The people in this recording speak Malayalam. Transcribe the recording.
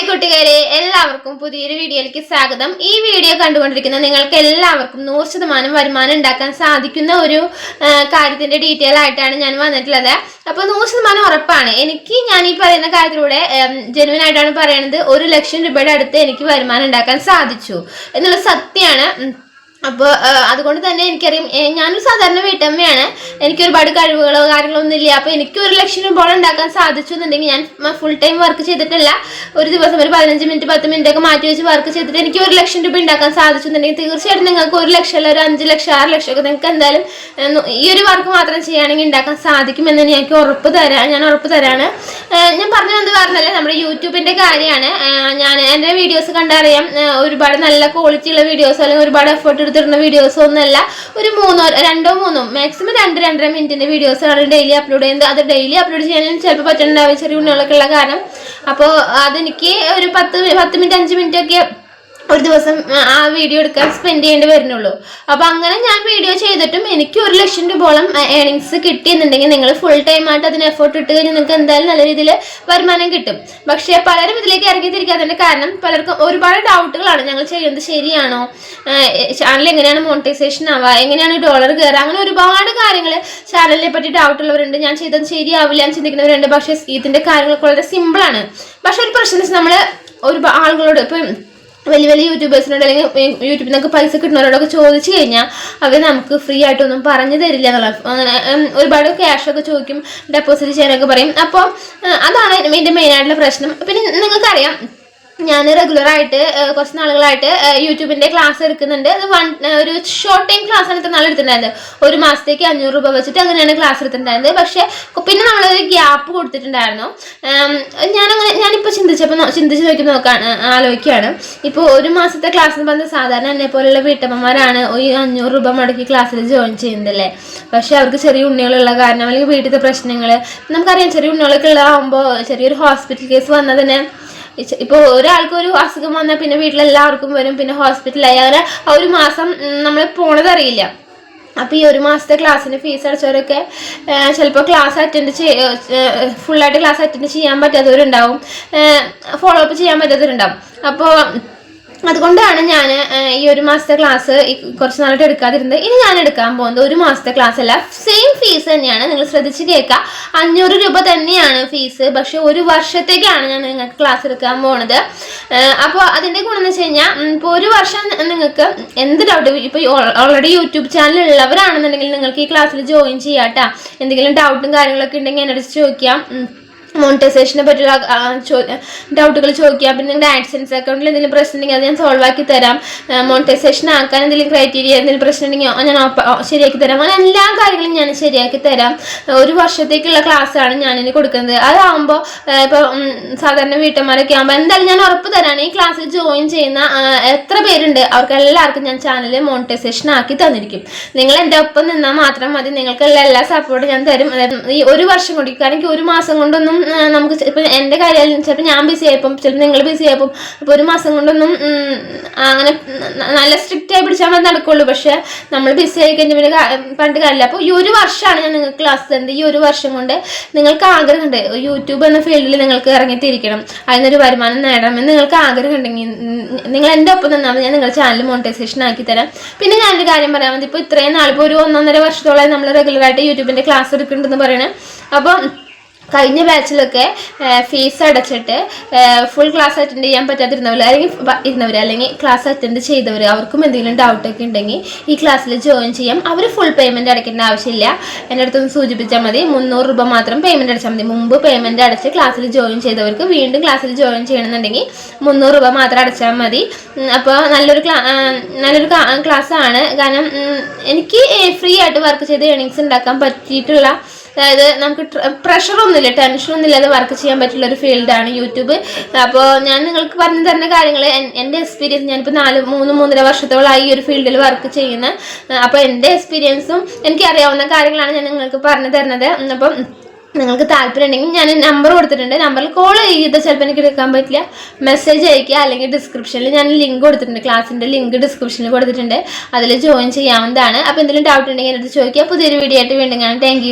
ഹായ് കുട്ടികളെ എല്ലാവർക്കും പുതിയൊരു വീഡിയോയിലേക്ക് സ്വാഗതം. ഈ വീഡിയോ കണ്ടുകൊണ്ടിരിക്കുന്ന നിങ്ങൾക്ക് എല്ലാവർക്കും നൂറ് ശതമാനം വരുമാനം ഉണ്ടാക്കാൻ സാധിക്കുന്ന ഒരു കാര്യത്തിന്റെ ഡീറ്റെയിൽ ആയിട്ടാണ് ഞാൻ വന്നിട്ടുള്ളത്. അപ്പോൾ നൂറ് ശതമാനം ഉറപ്പാണ്. എനിക്ക് ഞാൻ ഈ പറയുന്ന കാര്യത്തിലൂടെ ജെനുവൻ ആയിട്ടാണ് പറയുന്നത് ഒരു ലക്ഷം രൂപയുടെ അടുത്ത് എനിക്ക് വരുമാനം ഉണ്ടാക്കാൻ സാധിച്ചു. എന്നുള്ള സത്യമാണ്. അപ്പോൾ അതുകൊണ്ട് തന്നെ എനിക്കറിയാം ഞാനൊരു സാധാരണ വീട്ടമ്മയാണ്. എനിക്ക് ഒരുപാട് കഴിവുകളോ കാര്യങ്ങളോ ഒന്നും ഇല്ല. അപ്പോൾ എനിക്ക് ഒരു ലക്ഷം രൂപ ഉണ്ടാക്കാൻ സാധിച്ചു എന്നുണ്ടെങ്കിൽ ഞാൻ ഫുൾ ടൈം വർക്ക് ചെയ്തിട്ടില്ല ഒരു ദിവസം ഒരു പതിനഞ്ച് മിനിറ്റ് പത്ത് മിനിറ്റ് ഒക്കെ മാറ്റി വെച്ച് വർക്ക് ചെയ്തിട്ട് എനിക്ക് ഒരു ലക്ഷം രൂപ ഉണ്ടാക്കാൻ സാധിച്ചു എന്നുണ്ടെങ്കിൽ തീർച്ചയായിട്ടും നിങ്ങൾക്ക് ഒരു ലക്ഷം അല്ല ഒരു അഞ്ച് ലക്ഷം ആറ് ലക്ഷം ഒക്കെ നിങ്ങൾക്ക് എന്തായാലും ഈ ഒരു വർക്ക് മാത്രം ചെയ്യുകയാണെങ്കിൽ ഉണ്ടാക്കാൻ സാധിക്കുമെന്ന് എനിക്ക് ഉറപ്പ് തരാം ഞാൻ ഉറപ്പ് തരാണ്. ഞാൻ പറഞ്ഞു വന്നത് പറഞ്ഞല്ലേ നമ്മുടെ യൂട്യൂബിന്റെ കാര്യമാണ്. ഞാൻ എന്റെ വീഡിയോസ് കണ്ടറിയാം. ഒരുപാട് നല്ല ക്വാളിറ്റി ഉള്ള വീഡിയോസ് അല്ലെങ്കിൽ ഒരുപാട് എഫേർട്ട് എടുത്തിരുന്ന വീഡിയോസ് ഒന്നല്ല ഒരു മൂന്നോ രണ്ടോ മൂന്നോ മാക്സിമം രണ്ട് രണ്ടര മിനിറ്റിന്റെ വീഡിയോസ് ആണ് ഡെയിലി അപ്ലോഡ് ചെയ്യുന്നത്. അത് ഡെയിലി അപ്ലോഡ് ചെയ്യാനും ചിലപ്പോൾ പറ്റുന്നുണ്ടാവും ചെറിയ ഉണ്ണികളൊക്കെ ഉള്ള കാരണം. അപ്പോൾ അതെനിക്ക് ഒരു പത്ത് പത്ത് മിനിറ്റ് അഞ്ച് മിനിറ്റ് ഒക്കെ ഒരു ദിവസം ആ വീഡിയോ എടുക്കാൻ സ്പെൻഡ് ചെയ്യേണ്ടി വരുന്നുള്ളൂ. അപ്പൊ അങ്ങനെ ഞാൻ വീഡിയോ ചെയ്തിട്ടും എനിക്ക് ഒരു ലക്ഷം രൂപയോളം ഏണിങ്സ് കിട്ടിയെന്നുണ്ടെങ്കിൽ നിങ്ങൾ ഫുൾ ടൈം ആയിട്ട് അതിന് എഫേർട്ട് ഇട്ട് കഴിഞ്ഞാൽ നിങ്ങൾക്ക് എന്തായാലും നല്ല രീതിയിൽ വരുമാനം കിട്ടും. പക്ഷേ പലരും ഇതിലേക്ക് ഇറങ്ങിത്തിരിക്കാത്തതിന്റെ കാരണം പലർക്കും ഒരുപാട് ഡൗട്ടുകളാണ് ഞങ്ങൾ ചെയ്യുന്നത് ശരിയാണോ? ചാനൽ എങ്ങനെയാണ് മോണിറ്റൈസേഷൻ ആവുക? എങ്ങനെയാണ് ഡോളർ കയറുക? അങ്ങനെ ഒരുപാട് കാര്യങ്ങൾ ചാനലിനെ പറ്റി ഡൗട്ട് ഉള്ളവരുണ്ട്. ഞാൻ ചെയ്തത് ശരിയാവില്ല എന്ന് ചിന്തിക്കുന്നവരുണ്ട്. പക്ഷേ ഇതിന്റെ കാര്യങ്ങളൊക്കെ വളരെ സിമ്പിളാണ് പക്ഷെ ഒരു പ്രശ്നം നമ്മൾ ഒരു ആളുകളോട് ഇപ്പം വലിയ വലിയ യൂട്യൂബേഴ്സിനോട് അല്ലെങ്കിൽ യൂട്യൂബിൽ നിന്നൊക്കെ പൈസ കിട്ടുന്നവരോടൊക്കെ ചോദിച്ചു കഴിഞ്ഞാൽ അവർ നമുക്ക് ഫ്രീ ആയിട്ടൊന്നും പറഞ്ഞു തരില്ല എന്നുള്ള ഒരുപാട് ക്യാഷ് ഒക്കെ ചോദിക്കും ഡെപ്പോസിറ്റ് ചെയ്യാനൊക്കെ പറയും. അപ്പോൾ അതാണ് ഇതിന്റെ മെയിൻ ആയിട്ടുള്ള പ്രശ്നം. പിന്നെ നിങ്ങൾക്കറിയാം ഞാൻ റെഗുലർ ആയിട്ട് കുറച്ച് നാളുകളായിട്ട് യൂട്യൂബിന്റെ ക്ലാസ് എടുക്കുന്നുണ്ട്. അത് വൺ ഒരു ഷോർട്ട് ടൈം ക്ലാസ് ആണ് ഇത്ര നാൾ എടുത്തിട്ടുണ്ടായിരുന്നത്. ഒരു മാസത്തേക്ക് അഞ്ഞൂറ് രൂപ വെച്ചിട്ട് അങ്ങനെയാണ് ക്ലാസ് എടുത്തിട്ടുണ്ടായിരുന്നത്. പക്ഷേ പിന്നെ നമ്മളൊരു ഗ്യാപ്പ് കൊടുത്തിട്ടുണ്ടായിരുന്നു. ഞാനങ്ങനെ ഞാനിപ്പോൾ ചിന്തിച്ചപ്പോൾ ചിന്തിച്ച് നോക്കി നോക്കാണ് ആലോചിക്കുകയാണ്. ഇപ്പോൾ ഒരു മാസത്തെ ക്ലാസ് എന്ന് പറഞ്ഞാൽ സാധാരണ എന്നെ പോലെയുള്ള വീട്ടമ്മമാരാണ് ഈ അഞ്ഞൂറ് രൂപ മുടക്കി ക്ലാസ്സിൽ ജോയിൻ ചെയ്യുന്നതല്ലേ? പക്ഷേ അവർക്ക് ചെറിയ ഉണ്ണികളുള്ള കാരണം അല്ലെങ്കിൽ വീട്ടിലത്തെ പ്രശ്നങ്ങൾ നമുക്കറിയാം ചെറിയ ഉണ്ണികളൊക്കെ ഉള്ളതാകുമ്പോൾ ചെറിയൊരു ഹോസ്പിറ്റൽ കേസ് വന്നതിന് ഇപ്പോൾ ഒരാൾക്ക് ഒരു അസുഖം വന്നാൽ പിന്നെ വീട്ടിലെല്ലാവർക്കും വരും പിന്നെ ഹോസ്പിറ്റലായി. അങ്ങനെ ഒരു മാസം നമ്മൾ പോണതറിയില്ല. അപ്പോൾ ഈ ഒരു മാസത്തെ ക്ലാസ്സിന് ഫീസ് അടച്ചവരൊക്കെ ചിലപ്പോൾ ക്ലാസ് അറ്റൻഡ് ചെയ്യ ഫുള്ളായിട്ട് ക്ലാസ് അറ്റൻഡ് ചെയ്യാൻ പറ്റാത്തവരുണ്ടാവും. ഫോളോ അപ്പ് ചെയ്യാൻ പറ്റാത്തവരുണ്ടാവും. അപ്പോൾ അതുകൊണ്ടാണ് ഞാൻ ഈ ഒരു മാസത്തെ ക്ലാസ് കുറച്ച് നാളായിട്ട് എടുക്കാതിരുന്നത്. ഇനി ഞാൻ എടുക്കാൻ പോകുന്നത് ഒരു മാസത്തെ ക്ലാസ് അല്ല. സെയിം ഫീസ് തന്നെയാണ്. നിങ്ങൾ ശ്രദ്ധിച്ച് കേൾക്കുക അഞ്ഞൂറ് രൂപ തന്നെയാണ് ഫീസ് പക്ഷെ ഒരു വർഷത്തേക്കാണ് ഞാൻ നിങ്ങൾക്ക് ക്ലാസ് എടുക്കാൻ പോണത്. അപ്പോൾ അതിന്റെ ഗുണം എന്ന് വെച്ച് കഴിഞ്ഞാൽ ഇപ്പോൾ ഒരു വർഷം നിങ്ങൾക്ക് എന്ത് ഡൗട്ട് ഇപ്പോൾ ഓൾറെഡി യൂട്യൂബ് ചാനൽ ഉള്ളവരാണെന്നുണ്ടെങ്കിൽ നിങ്ങൾക്ക് ഈ ക്ലാസ്സിൽ ജോയിൻ ചെയ്യാം കേട്ടോ എന്തെങ്കിലും ഡൗട്ടും കാര്യങ്ങളൊക്കെ ഉണ്ടെങ്കിൽ എന്നെ അടിച്ച് ചോദിക്കാം. മോണിറ്റൈസേഷനെ പറ്റിയുള്ള ഡൗട്ടുകൾ ചോദിക്കാം. പിന്നെ നിങ്ങളുടെ ആഡ്സെൻസ് അക്കൗണ്ടിൽ എന്തെങ്കിലും പ്രശ്നം ഉണ്ടെങ്കിൽ അത് ഞാൻ സോൾവ് ആക്കി തരാം. മോണിറ്റൈസേഷൻ ആക്കാൻ എന്തെങ്കിലും ക്രൈറ്റീരിയ എന്തെങ്കിലും പ്രശ്നം ഉണ്ടെങ്കിൽ ഞാൻ ശരിയാക്കി തരാം. അങ്ങനെ എല്ലാ കാര്യങ്ങളും ഞാൻ ശരിയാക്കി തരാം. ഒരു വർഷത്തേക്കുള്ള ക്ലാസ്സാണ് ഞാനിനി കൊടുക്കുന്നത്. അതാകുമ്പോൾ ഇപ്പോൾ സാധാരണ വീട്ടമ്മമാരൊക്കെ ആകുമ്പോൾ എന്തായാലും ഞാൻ ഉറപ്പ് തരാണ്. ഈ ക്ലാസ്സിൽ ജോയിൻ ചെയ്യുന്ന എത്ര പേരുണ്ട്? അവർക്ക് എല്ലാവർക്കും ഞാൻ ചാനൽ മോണിറ്റൈസേഷൻ ആക്കി തന്നിരിക്കും. നിങ്ങൾ എന്റെ ഒപ്പം നിന്നാൽ മാത്രം മതി. നിങ്ങൾക്കുള്ള എല്ലാ സപ്പോർട്ടും ഞാൻ തരും. ഈ ഒരു വർഷം കൊണ്ട് കാരണം ഒരു മാസം കൊണ്ടൊന്നും നമുക്ക് ഇപ്പം എന്റെ കാര്യം ചിലപ്പോൾ ഞാൻ ബിസി ആയപ്പം ചിലപ്പോൾ നിങ്ങൾ ബിസി ആയപ്പം അപ്പോൾ ഒരു മാസം കൊണ്ടൊന്നും അങ്ങനെ നല്ല സ്ട്രിക്റ്റ് ആയി പിടിച്ചാൽ മതി നടക്കുള്ളൂ. പക്ഷേ നമ്മൾ ബിസി ആയി കഴിഞ്ഞാൽ പിന്നെ പണ്ട് കാര്യമില്ല അപ്പോൾ ഈ ഒരു വർഷമാണ് ഞാൻ നിങ്ങൾക്ക് ക്ലാസ് തരുന്നത് ഈ ഒരു വർഷം കൊണ്ട് നിങ്ങൾക്ക് ആഗ്രഹമുണ്ട്. യൂട്യൂബ് എന്ന ഫീൽഡിൽ നിങ്ങൾക്ക് ഇറങ്ങിത്തിരിക്കണം. അതിനൊരു വരുമാനം നേടണമെന്ന് നിങ്ങൾക്ക് ആഗ്രഹം ഉണ്ടെങ്കിൽ നിങ്ങൾ എന്റെ ഒപ്പം നിന്നാൽ ഞാൻ നിങ്ങളുടെ ചാനൽ മോണിറ്റൈസേഷൻ ആക്കി തരാം. പിന്നെ ഞാനൊരു കാര്യം പറയാൻ മതി ഇപ്പോൾ ഇത്രയും നാൾ ഇപ്പോൾ ഒരു ഒന്നൊന്നര വർഷത്തോളം നമ്മൾ റെഗുലറായിട്ട് യൂട്യൂബിന്റെ ക്ലാസ് എടുക്കുന്നുണ്ടെന്ന് പറയണേ. അപ്പോൾ കഴിഞ്ഞ ബാച്ചിലൊക്കെ ഫീസ് അടച്ചിട്ട് ഫുൾ ക്ലാസ് അറ്റൻഡ് ചെയ്യാൻ പറ്റാതിരുന്നവർ അല്ലെങ്കിൽ ഇരുന്നവർ അല്ലെങ്കിൽ ക്ലാസ് അറ്റൻഡ് ചെയ്തവർ അവർക്കും എന്തെങ്കിലും ഡൗട്ടൊക്കെ ഉണ്ടെങ്കിൽ ഈ ക്ലാസ്സിൽ ജോയിൻ ചെയ്യാം. അവർ ഫുൾ പേയ്മെന്റ് അടയ്ക്കേണ്ട ആവശ്യമില്ല. എന്റെ അടുത്തൊന്ന് സൂചിപ്പിച്ചാൽ മതി മുന്നൂറ് രൂപ മാത്രം പേയ്മെന്റ് അടച്ചാൽ മതി. മുമ്പ് പേയ്മെന്റ് അടച്ച് ക്ലാസ്സിൽ ജോയിൻ ചെയ്തവർക്ക് വീണ്ടും ക്ലാസ്സിൽ ജോയിൻ ചെയ്യണമെന്നുണ്ടെങ്കിൽ മുന്നൂറ് രൂപ മാത്രം അടച്ചാൽ മതി. അപ്പോൾ നല്ലൊരു നല്ലൊരു ക്ലാസ്സാണ് കാരണം എനിക്ക് ഫ്രീ ആയിട്ട് വർക്ക് ചെയ്ത് ഏണിങ്സ് ഉണ്ടാക്കാൻ പറ്റിയിട്ടുള്ള അതായത് നമുക്ക് പ്രഷറൊന്നുമില്ല ടെൻഷനൊന്നും ഇല്ലാതെ വർക്ക് ചെയ്യാൻ പറ്റുള്ള ഒരു ഫീൽഡാണ് യൂട്യൂബ്. അപ്പോൾ ഞാൻ നിങ്ങൾക്ക് പറഞ്ഞു തരുന്ന കാര്യങ്ങൾ എന്റെ എക്സ്പീരിയൻസ് ഞാനിപ്പോൾ നാല് മൂന്ന് മൂന്നര വർഷത്തോളമായി ഈ ഒരു ഫീൽഡിൽ വർക്ക് ചെയ്യുന്ന അപ്പോൾ എന്റെ എക്സ്പീരിയൻസും എനിക്ക് അറിയാവുന്ന കാര്യങ്ങളാണ് ഞാൻ നിങ്ങൾക്ക് പറഞ്ഞു തരുന്നത്. അപ്പം നിങ്ങൾക്ക് താല്പര്യം ഉണ്ടെങ്കിൽ ഞാൻ നമ്പർ കൊടുത്തിട്ടുണ്ട്. നമ്പറിൽ കോൾ ചെയ്ത് ചിലപ്പോൾ എനിക്ക് എടുക്കാൻ പറ്റില്ല. മെസ്സേജ് അയക്കുക അല്ലെങ്കിൽ ഡിസ്ക്രിപ്ഷനിൽ ഞാൻ ലിങ്ക് കൊടുത്തിട്ടുണ്ട്. ക്ലാസ്സിന്റെ ലിങ്ക് ഡിസ്ക്രിപ്ഷനിൽ കൊടുത്തിട്ടുണ്ട്. അതിൽ ജോയിൻ ചെയ്യാവുന്നതാണ്. അപ്പോൾ എന്തെങ്കിലും ഡൗട്ട് ഉണ്ടെങ്കിൽ എന്റെ ചോദിക്കുക. പുതിയൊരു വീഡിയോ ആയിട്ട് വീണ്ടും കാണാം. താങ്ക്